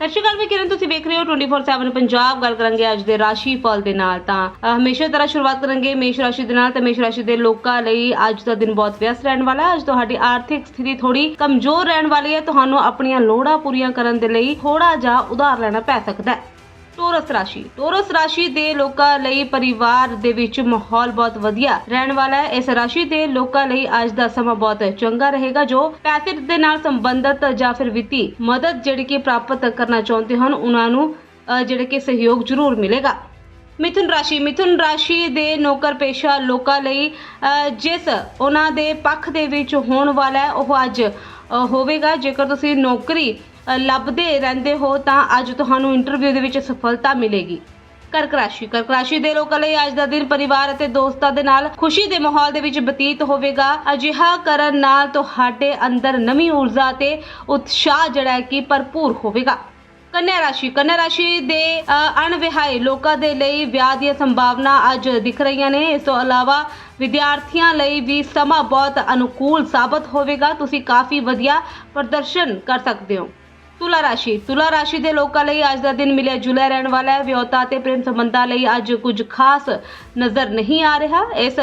ਸਤਿ ਸ਼੍ਰੀ ਅਕਾਲ ਵੀ ਕਿਰਨ, ਤੁਸੀਂ ਵੇਖ ਰਹੇ ਹੋ 24/7 ਪੰਜਾਬ। ਗੱਲ ਕਰਾਂਗੇ ਅੱਜ ਦੇ ਰਾਸ਼ੀ ਫਲ ਦੇ ਨਾਲ। ਤਾਂ ਹਮੇਸ਼ਾ ਤਰ੍ਹਾਂ ਸ਼ੁਰੂਆਤ ਕਰਾਂਗੇ ਮੇਸ਼ ਰਾਸ਼ੀ ਦੇ ਨਾਲ। ਤੇ ਮੇਸ਼ ਰਾਸ਼ੀ ਦੇ ਲੋਕਾਂ ਲਈ ਅੱਜ ਦਾ ਦਿਨ ਬਹੁਤ ਵਿਅਸਤ ਰਹਿਣ ਵਾਲਾ ਹੈ। ਅੱਜ ਤੁਹਾਡੀ ਆਰਥਿਕ ਸਥਿਤੀ ਥੋੜੀ ਕਮਜ਼ੋਰ ਰਹਿਣ ਵਾਲੀ ਹੈ। ਤੁਹਾਨੂੰ ਆਪਣੀਆਂ ਲੋੜਾਂ ਪੂਰੀਆਂ ਕਰਨ ਦੇ ਲਈ ਥੋੜਾ ਜਿਹਾ ਉਧਾਰ ਲੈਣਾ ਪੈ ਸਕਦਾ ਹੈ। ਟੋਰਸ ਰਾਸ਼ੀ। ਟੋਰਸ ਰਾਸ਼ੀ ਦੇ ਲੋਕਾਂ ਲਈ ਪਰਿਵਾਰ ਦੇ ਵਿੱਚ ਮਾਹੌਲ ਬਹੁਤ ਵਧੀਆ। ਰਹਿਣ ਵਾਲਾ ਹੈ। ਇਸ ਰਾਸ਼ੀ ਦੇ ਲੋਕਾਂ ਲਈ ਅੱਜ ਦਾ ਸਮਾਂ ਬਹੁਤ ਚੰਗਾ ਰਹੇਗਾ ਜੋ ਪੈਸੇ ਦੇ ਨਾਲ ਸੰਬੰਧਿਤ ਜਾਂ ਫਿਰ ਵਿੱਤੀ ਮਦਦ ਜਿਹੜੀ ਕਿ ਪ੍ਰਾਪਤ ਕਰਨਾ ਚਾਹੁੰਦੇ ਹਨ ਉਹਨਾਂ ਨੂੰ ਜਿਹੜੇ ਕਿ ਸਹਿਯੋਗ ਜ਼ਰੂਰ ਮਿਲੇਗਾ। ਮਿਥੁਨ ਰਾਸ਼ੀ। ਮਿਥੁਨ ਰਾਸ਼ੀ ਦੇ ਨੌਕਰ ਪੇਸ਼ਾ ਲੋਕਾਂ ਲਈ ਅਹ, ਜਿਸ ਉਹਨਾਂ ਦੇ ਪੱਖ ਦੇ ਵਿੱਚ ਹੋਣ ਵਾਲਾ ਹੈ ਉਹ ਅੱਜ ਹੋਵੇਗਾ। ਜੇਕਰ ਤੁਸੀਂ ਨੌਕਰੀ ਲੱਭਦੇ ਰਹਿੰਦੇ ਹੋ ਤਾਂ ਅੱਜ ਤੁਹਾਨੂੰ ਇੰਟਰਵਿਊ ਦੇ ਵਿੱਚ ਸਫਲਤਾ ਮਿਲੇਗੀ। ਕਰਕ ਰਾਸ਼ੀ ਕਰਕ ਰਾਸ਼ੀ ਦੇ ਲੋਕਾਂ ਲਈ ਅੱਜ ਦਾ ਦਿਨ ਪਰਿਵਾਰ ਅਤੇ ਦੋਸਤਾਂ ਦੇ ਨਾਲ ਖੁਸ਼ੀ ਦੇ ਮਾਹੌਲ ਦੇ ਵਿੱਚ ਬਤੀਤ ਹੋਵੇਗਾ। ਅਜਿਹਾ ਕਰਨ ਨਾਲ ਤੁਹਾਡੇ ਅੰਦਰ ਨਵੀਂ ਊਰਜਾ ਤੇ ਉਤਸ਼ਾਹ ਜਿਹੜਾ ਹੈ ਕਿ ਭਰਪੂਰ ਹੋਵੇਗਾ। ਕੰਨਿਆ ਰਾਸ਼ੀ ਕੰਨਿਆ ਰਾਸ਼ੀ ਦੇ ਅ, ਅਣਵਿਆਹੇ ਲੋਕਾਂ ਦੇ ਲਈ ਵਿਆਹ ਦੀਆਂ ਸੰਭਾਵਨਾ ਅੱਜ ਦਿਖ ਰਹੀਆਂ ਨੇ। ਇਸ ਤੋਂ ਇਲਾਵਾ ਵਿਦਿਆਰਥੀਆਂ ਲਈ ਵੀ ਸਮਾਂ ਬਹੁਤ ਅਨੁਕੂਲ ਸਾਬਤ ਹੋਵੇਗਾ। ਤੁਸੀਂ ਕਾਫੀ ਵਧੀਆ ਪ੍ਰਦਰਸ਼ਨ ਕਰ ਸਕਦੇ ਹੋ। ਤੁਲਾ ਰਾਸ਼ੀ। ਤੁਲਾ ਰਾਸ਼ੀ ਦੇ ਲੋਕਾਂ ਲਈ ਅੱਜ ਦਾ ਦਿਨ ਮਿਲਿਆ ਜੁਲਿਆ ਰਹਿਣ ਵਾਲਾ ਹੈ। ਵਿਆਹਤਾ ਤੇ ਪ੍ਰੇਮ ਸੰਬੰਧਾਂ ਲਈ ਅੱਜ ਕੁਝ ਖਾਸ ਨਜ਼ਰ ਨਹੀਂ ਆ ਰਿਹਾ। ਇਸ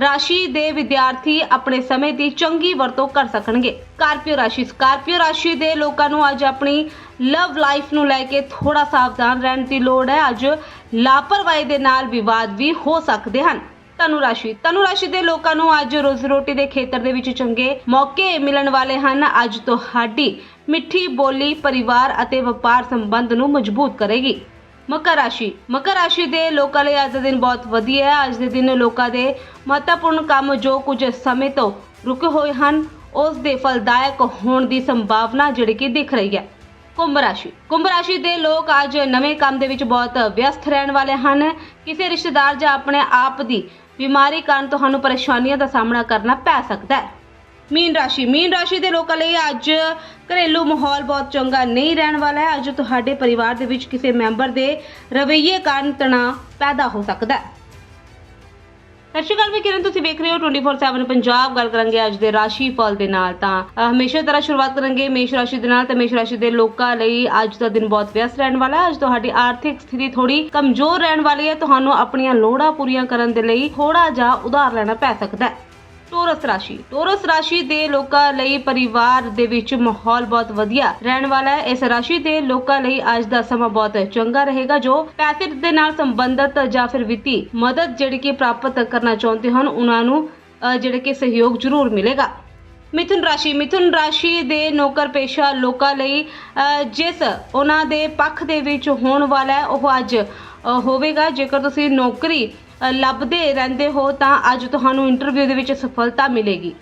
ਰਾਸ਼ੀ ਦੇ ਵਿਦਿਆਰਥੀ ਆਪਣੇ ਸਮੇਂ ਦੀ ਚੰਗੀ ਵਰਤੋਂ ਕਰ ਸਕਣਗੇ। ਸਕਾਰਪੀਓ ਰਾਸ਼ੀ। ਸਕਾਰਪੀਓ ਰਾਸ਼ੀ ਦੇ ਲੋਕਾਂ ਨੂੰ ਅੱਜ ਆਪਣੀ ਲਵ ਲਾਈਫ ਨੂੰ ਲੈ ਕੇ ਥੋੜਾ ਸਾਵਧਾਨ ਰਹਿਣ ਦੀ ਲੋੜ ਹੈ। ਅੱਜ ਲਾਪਰਵਾਹੀ ਦੇ ਨਾਲ ਵਿਵਾਦ ਵੀ ਹੋ ਸਕਦੇ ਹਨ। ਧਨੂ ਰਾਸ਼ੀ। ਧਨੂ ਰਾਸ਼ੀ ਦੇ ਲੋਕਾਂ ਨੂੰ ਅੱਜ ਰੋਜ਼ੀ ਰੋਟੀ ਦੇ ਖੇਤਰ ਦੇ ਵਿੱਚ ਚੰਗੇ ਮੌਕੇ ਮਿਲਣ ਵਾਲੇ ਹਨ। ਅੱਜ ਤੁਹਾਡੀ ਮਿੱਠੀ ਬੋਲੀ ਪਰਿਵਾਰ ਅਤੇ ਵਪਾਰ ਸੰਬੰਧ ਨੂੰ ਮਜ਼ਬੂਤ ਕਰੇਗੀ। ਮਕਰ ਰਾਸ਼ੀ। ਮਕਰ ਰਾਸ਼ੀ ਦੇ ਲੋਕਾਂ ਲਈ ਅੱਜ ਦਾ ਦਿਨ ਬਹੁਤ ਵਧੀਆ ਹੈ। ਅੱਜ ਦੇ ਦਿਨ ਲੋਕਾਂ ਦੇ ਮਹੱਤਵਪੂਰਨ ਕੰਮ ਜੋ ਕੁਝ ਸਮੇਂ ਤੋਂ ਰੁਕੇ ਹੋਏ ਹਨ, ਉਸ ਦੇ ਫਲਦਾਇਕ ਹੋਣ ਦੀ ਸੰਭਾਵਨਾ ਜਿਹੜੀ ਕਿ ਦਿਖ ਰਹੀ ਹੈ। ਕੁੰਭ ਰਾਸ਼ੀ। ਕੁੰਭ ਰਾਸ਼ੀ ਦੇ ਲੋਕ ਅੱਜ ਨਵੇਂ ਕੰਮ ਦੇ ਵਿੱਚ ਬਹੁਤ ਵਿਅਸਤ ਰਹਿਣ ਵਾਲੇ ਹਨ। ਕਿਸੇ ਰਿਸ਼ਤੇਦਾਰ ਜਾਂ ਆਪਣੇ ਆਪ ਦੀ ਬਿਮਾਰੀ ਕਾਰਨ ਤੁਹਾਨੂੰ ਪਰੇਸ਼ਾਨੀਆਂ ਦਾ ਸਾਹਮਣਾ ਕਰਨਾ ਪੈ ਸਕਦਾ ਹੈ। ਮੀਨ ਰਾਸ਼ੀ। ਮੀਨ ਰਾਸ਼ੀ ਦੇ ਲੋਕਾਂ ਲਈ ਅੱਜ ਘਰੇਲੂ ਮਾਹੌਲ ਬਹੁਤ ਚੰਗਾ ਨਹੀਂ ਰਹਿਣ ਵਾਲਾ ਹੈ। ਅੱਜ ਤੁਹਾਡੇ ਪਰਿਵਾਰ ਦੇ ਵਿੱਚ ਕਿਸੇ ਮੈਂਬਰ ਦੇ ਰਵੱਈਏ ਕਾਰਨ ਤਣਾਅ ਪੈਦਾ ਹੋ ਸਕਦਾ ਹੈ। ਸਤਿ ਸ਼੍ਰੀ ਅਕਾਲ ਵੀ ਕਿਰਨ, ਤੁਸੀਂ ਵੇਖ ਰਹੇ ਹੋ 24/7 ਪੰਜਾਬ। ਗੱਲ ਕਰਾਂਗੇ ਅੱਜ ਦੇ ਰਾਸ਼ੀ ਫਲ ਦੇ ਨਾਲ ਤਾਂ ਹਮੇਸ਼ਾ ਤਰ੍ਹਾਂ ਸ਼ੁਰੂਆਤ ਕਰਾਂਗੇ ਮੇਸ਼ ਰਾਸ਼ੀ ਦੇ ਨਾਲ ਤਾਂ ਮੇਸ਼ ਰਾਸ਼ੀ ਦੇ ਲੋਕਾਂ ਲਈ ਅੱਜ ਦਾ ਦਿਨ ਬਹੁਤ ਵਿਅਸਤ ਰਹਿਣ ਵਾਲਾ ਹੈ। ਅੱਜ ਤੁਹਾਡੀ ਆਰਥਿਕ ਸਥਿਤੀ ਥੋੜੀ ਕਮਜ਼ੋਰ ਰਹਿਣ ਵਾਲੀ ਹੈ। ਤੁਹਾਨੂੰ ਆਪਣੀਆਂ ਲੋੜਾਂ ਪੂਰੀਆਂ ਕਰਨ ਦੇ ਲਈ ਥੋੜਾ ਜਿਹਾ ਉਧਾਰ ਲੈਣਾ ਪੈ ਸਕਦਾ ਹੈ। ਟੋਰਸ ਰਾਸ਼ੀ। ਟੋਰਸ ਰਾਸ਼ੀ ਦੇ ਲੋਕਾਂ ਲਈ ਪਰਿਵਾਰ ਦੇ ਵਿੱਚ ਮਾਹੌਲ ਬਹੁਤ ਵਧੀਆ। ਰਹਿਣ ਵਾਲਾ ਹੈ। ਇਸ ਰਾਸ਼ੀ ਦੇ ਲੋਕਾਂ ਲਈ ਅੱਜ ਦਾ ਸਮਾਂ ਬਹੁਤ ਚੰਗਾ ਰਹੇਗਾ ਜੋ ਪੈਸੇ ਦੇ ਨਾਲ ਸੰਬੰਧਿਤ ਜਾਂ ਫਿਰ ਵਿੱਤੀ ਮਦਦ ਜਿਹੜੀ ਕਿ ਪ੍ਰਾਪਤ ਕਰਨਾ ਚਾਹੁੰਦੇ ਹਨ ਉਹਨਾਂ ਨੂੰ ਜਿਹੜੇ ਕਿ ਸਹਿਯੋਗ ਜ਼ਰੂਰ ਮਿਲੇਗਾ। ਮਿਥੁਨ ਰਾਸ਼ੀ। ਮਿਥੁਨ ਰਾਸ਼ੀ ਦੇ ਨੌਕਰ ਪੇਸ਼ਾ ਲੋਕਾਂ ਲਈ ਅ, ਜਿਸ ਉਹਨਾਂ ਦੇ ਪੱਖ ਦੇ ਵਿੱਚ ਹੋਣ ਵਾਲਾ ਹੈ ਉਹ ਅੱਜ ਹੋਵੇਗਾ। ਜੇਕਰ ਤੁਸੀਂ ਨੌਕਰੀ ਲੱਭਦੇ ਰਹਿੰਦੇ ਹੋ ਤਾਂ ਅੱਜ ਤੁਹਾਨੂੰ ਇੰਟਰਵਿਊ ਦੇ ਵਿੱਚ ਸਫਲਤਾ ਮਿਲੇਗੀ।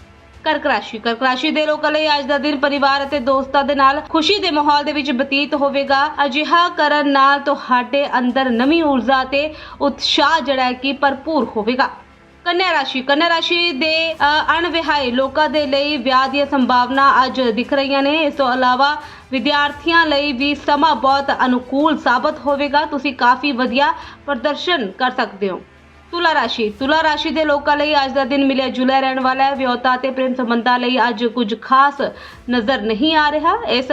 ਕਰਕ ਰਾਸ਼ੀ ਕਰਕ ਰਾਸ਼ੀ ਦੇ ਲੋਕਾਂ ਲਈ ਅੱਜ ਦਾ ਦਿਨ ਪਰਿਵਾਰ ਅਤੇ ਦੋਸਤਾਂ ਦੇ ਨਾਲ ਖੁਸ਼ੀ ਦੇ ਮਾਹੌਲ ਦੇ ਵਿੱਚ ਬਤੀਤ ਹੋਵੇਗਾ। ਅਜਿਹਾ ਕਰਨ ਨਾਲ ਤੁਹਾਡੇ ਅੰਦਰ ਨਵੀਂ ਊਰਜਾ ਤੇ ਉਤਸ਼ਾਹ ਜਿਹੜਾ ਹੈ ਕਿ ਭਰਪੂਰ ਹੋਵੇਗਾ। ਕੰਨਿਆ ਰਾਸ਼ੀ ਕੰਨਿਆ ਰਾਸ਼ੀ ਦੇ ਅਣਵਿਹਾਏ ਲੋਕਾਂ ਦੇ ਲਈ ਵਿਆਹ ਦੀਆਂ ਸੰਭਾਵਨਾ ਅੱਜ ਦਿਖ ਰਹੀਆਂ ਨੇ। ਇਸ ਤੋਂ ਇਲਾਵਾ ਵਿਦਿਆਰਥੀਆਂ ਲਈ ਵੀ ਸਮਾਂ ਬਹੁਤ ਅਨੁਕੂਲ ਸਾਬਤ ਹੋਵੇਗਾ। ਤੁਸੀਂ ਕਾਫੀ ਵਧੀਆ ਪ੍ਰਦਰਸ਼ਨ ਕਰ ਸਕਦੇ ਹੋ। ਤੁਲਾ ਰਾਸ਼ੀ। ਤੁਲਾ ਰਾਸ਼ੀ ਦੇ ਲੋਕਾਂ ਲਈ ਅੱਜ ਦਾ ਦਿਨ ਮਿਲਿਆ ਜੁਲਿਆ ਰਹਿਣ ਵਾਲਾ ਹੈ। ਵਿਆਹਤਾ ਤੇ ਪ੍ਰੇਮ ਸੰਬੰਧਾਂ ਲਈ ਅੱਜ ਕੁਝ ਖਾਸ ਨਜ਼ਰ ਨਹੀਂ ਆ ਰਿਹਾ। ਇਸ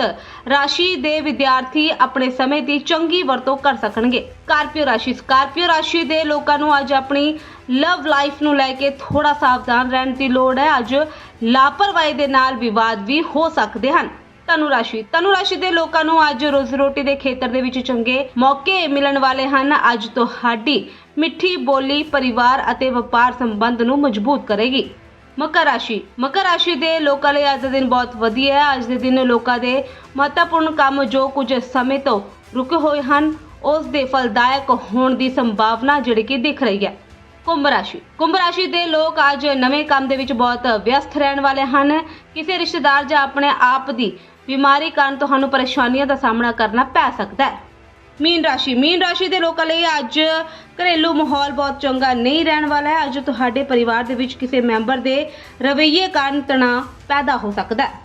ਰਾਸ਼ੀ ਦੇ ਵਿਦਿਆਰਥੀ ਆਪਣੇ ਸਮੇਂ ਦੀ ਚੰਗੀ ਵਰਤੋਂ ਕਰ ਸਕਣਗੇ। ਸਕਾਰਪੀਓ ਰਾਸ਼ੀ। ਸਕਾਰਪੀਓ ਰਾਸ਼ੀ ਦੇ ਲੋਕਾਂ ਨੂੰ ਅੱਜ ਆਪਣੀ ਲਵ ਲਾਈਫ ਨੂੰ ਲੈ ਕੇ ਥੋੜਾ ਸਾਵਧਾਨ ਰਹਿਣ ਦੀ ਲੋੜ ਹੈ। ਅੱਜ ਲਾਪਰਵਾਹੀ ਦੇ ਨਾਲ ਵਿਵਾਦ ਵੀ ਹੋ ਸਕਦੇ ਹਨ। ਧਨੂ ਰਾਸ਼ੀ। ਧਨੂ ਰਾਸ਼ੀ ਦੇ ਲੋਕਾਂ ਨੂੰ ਅੱਜ ਰੋਜ਼ੀ ਰੋਟੀ ਦੇ ਖੇਤਰ ਦੇ ਵਿੱਚ ਚੰਗੇ ਮੌਕੇ ਮਿਲਣ ਵਾਲੇ ਹਨ। ਅੱਜ ਤੁਹਾਡੀ ਮਿੱਠੀ ਬੋਲੀ ਪਰਿਵਾਰ ਅਤੇ ਵਪਾਰ ਸੰਬੰਧ ਨੂੰ ਮਜ਼ਬੂਤ ਕਰੇਗੀ। ਮਕਰ ਰਾਸ਼ੀ। ਮਕਰ ਰਾਸ਼ੀ ਦੇ ਲੋਕਾਂ ਲਈ ਅੱਜ ਦਾ ਦਿਨ ਬਹੁਤ ਵਧੀਆ ਹੈ। ਅੱਜ ਦੇ ਦਿਨ ਲੋਕਾਂ ਦੇ ਮਹੱਤਵਪੂਰਨ ਕੰਮ ਜੋ ਕੁਝ ਸਮੇਂ ਤੋਂ ਰੁਕੇ ਹੋਏ ਹਨ, ਉਸ ਦੇ ਫਲਦਾਇਕ ਹੋਣ ਦੀ ਸੰਭਾਵਨਾ ਜਿਹੜੀ ਕਿ ਦਿਖ ਰਹੀ ਹੈ। ਕੁੰਭ ਰਾਸ਼ੀ। ਕੁੰਭ ਰਾਸ਼ੀ ਦੇ ਲੋਕ ਅੱਜ ਨਵੇਂ ਕੰਮ ਦੇ ਵਿੱਚ ਬਹੁਤ ਵਿਅਸਤ ਰਹਿਣ ਵਾਲੇ ਹਨ। ਕਿਸੇ ਰਿਸ਼ਤੇਦਾਰ ਜਾਂ ਆਪਣੇ ਆਪ ਦੀ ਬਿਮਾਰੀ ਕਾਰਨ ਤੁਹਾਨੂੰ ਪਰੇਸ਼ਾਨੀਆਂ ਦਾ ਸਾਹਮਣਾ ਕਰਨਾ ਪੈ ਸਕਦਾ ਹੈ। ਮੀਨ ਰਾਸ਼ੀ। ਮੀਨ ਰਾਸ਼ੀ ਦੇ ਲੋਕਾਂ ਲਈ ਅੱਜ ਘਰੇਲੂ ਮਾਹੌਲ ਬਹੁਤ ਚੰਗਾ ਨਹੀਂ ਰਹਿਣ ਵਾਲਾ ਹੈ। ਅੱਜ ਤੁਹਾਡੇ ਪਰਿਵਾਰ ਦੇ ਵਿੱਚ ਕਿਸੇ ਮੈਂਬਰ ਦੇ ਰਵੱਈਏ ਕਾਰਨ ਤਣਾਅ ਪੈਦਾ ਹੋ ਸਕਦਾ ਹੈ।